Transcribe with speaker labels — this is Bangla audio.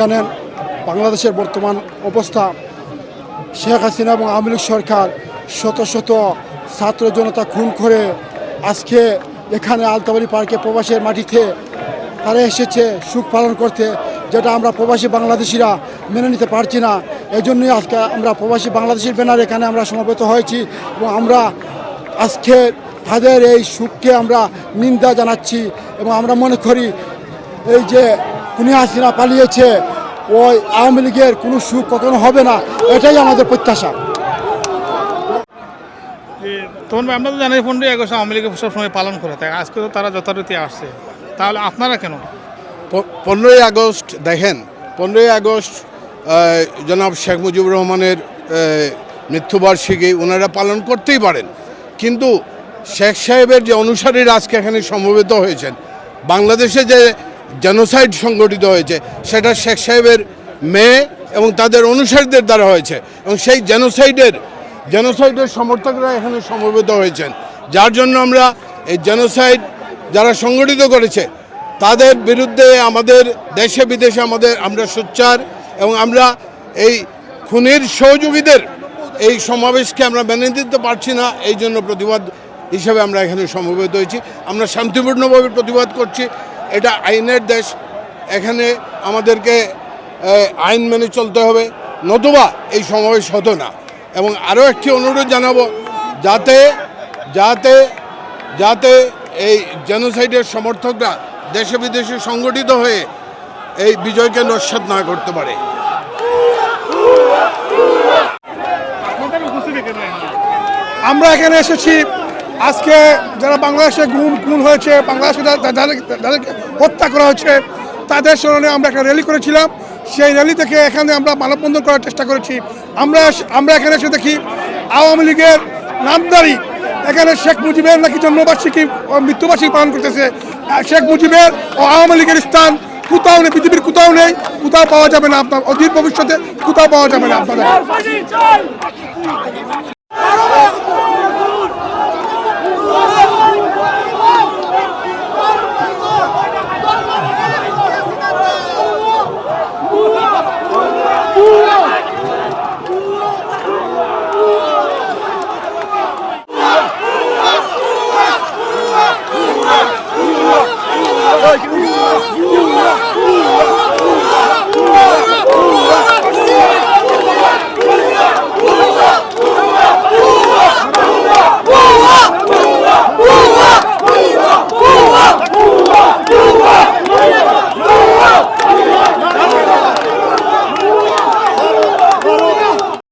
Speaker 1: জানেন, বাংলাদেশের বর্তমান অবস্থা। শেখ হাসিনা এবং আওয়ামী লীগ সরকার শত শত ছাত্র জনতা খুন করে আজকে এখানে আলতাবাড়ি পার্কে প্রবাসের মাটিতে তারা এসেছে সুখ পালন করতে, যেটা আমরা প্রবাসী বাংলাদেশিরা মেনে নিতে পারছি না। এই জন্যই আজকে আমরা প্রবাসী বাংলাদেশের ব্যানার এখানে আমরা সমবেত হয়েছি এবং আমরা আজকে তাদের এই সুখকে আমরা নিন্দা জানাচ্ছি এবং আমরা মনে করি এই যে কুনি হাসিনা পালিয়েছে ওই আওয়ামী লীগের কোনো সুখ কখনো হবে না এটাই আমাদের প্রত্যাশা।
Speaker 2: তখন আমরা তো জানি পনেরোই আগস্ট আওয়ামী লীগ সবসময় পালন করে থাকে আজকে তো তারা যথারীতি আসছে। তাহলে আপনারা কেন?
Speaker 3: পনেরোই আগস্ট দেখেন পনেরোই আগস্ট জনাব শেখ মুজিবুর রহমানের মৃত্যুবার্ষিকী ওনারা পালন করতেই পারেন। কিন্তু শেখ সাহেবের যে অনুসারীরা আজকে এখানে সমবেত হয়েছেন বাংলাদেশে যে জেনোসাইড সংগঠিত হয়েছে, সেটা শেখ সাহেবের মেয়ে এবং তাদের অনুসারীদের দ্বারা হয়েছে এবং সেই জেনোসাইডের জেনোসাইডের সমর্থকরা এখানে সমবেত হয়েছেন। যার জন্য আমরা এই জেনোসাইড যারা সংগঠিত করেছে, তাদের বিরুদ্ধে আমাদের দেশে বিদেশে আমাদের আমরা সোচ্চার এবং আমরা এই খুনির সহযোগীদের এই সমাবেশকে আমরা মেনে দিতে পারছি না, এই জন্য প্রতিবাদ হিসেবে আমরা এখানে সমবেত হয়েছি। আমরা শান্তিপূর্ণভাবে প্রতিবাদ করছি। এটা আইনের দেশ। এখানে আমাদেরকে আইন মেনে চলতে হবে, নতুবা এই সমাবেশ হতো না। এবং আরও একটি অনুরোধ জানাব, যাতে যাতে যাতে এই জেনোসাইডের সমর্থকরা দেশে বিদেশে সংগঠিত হয়ে এই বিজয়কে নস্বাত না করতে পারে।
Speaker 4: আমরা এখানে এসেছি আজকে যারা বাংলাদেশে গুম, খুন হয়েছে বাংলাদেশে যাদেরকে হত্যা করা হয়েছে তাদের স্মরণে আমরা একটা র্যালি করেছিলাম। সেই র্যালি থেকে এখানে আমরা মানববন্ধন করার চেষ্টা করেছি। আমরা আমরা এখানে এসে দেখি আওয়ামী লীগের নামদারি। এখানে শেখ মুজিবের নাকি জন্মবার্ষিকী মৃত্যুবার্ষিকী পালন করতেছে। শেখ মুজিবের ও আওয়ামী লীগের স্থান কোথাও নেই, পৃথিবীর কোথাও নেই। কোথাও পাওয়া যাবে না আপনার, অধীর ভবিষ্যতে কোথাও পাওয়া যাবে না আপনাদের।